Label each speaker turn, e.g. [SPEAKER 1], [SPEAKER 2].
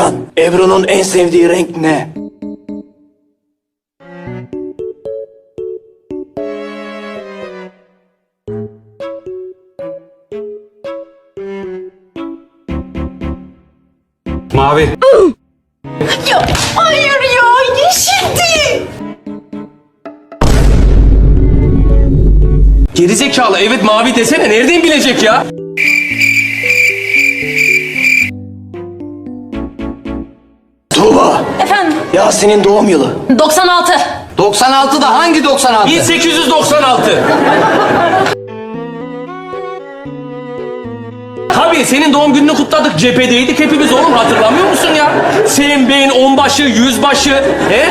[SPEAKER 1] Hakan, Ebru'nun en sevdiği renk ne?
[SPEAKER 2] Mavi.
[SPEAKER 3] Ya hayır ya yeşildi.
[SPEAKER 2] Gerizekalı evet mavi desene nereden bilecek ya?
[SPEAKER 1] Yasin'in doğum yılı.
[SPEAKER 3] 96.
[SPEAKER 4] 96'da hangi 96?
[SPEAKER 2] 1896. Tabii senin doğum gününü kutladık cephedeydik hepimiz oğlum hatırlamıyor musun ya? Senin beyin onbaşı, yüzbaşı, he?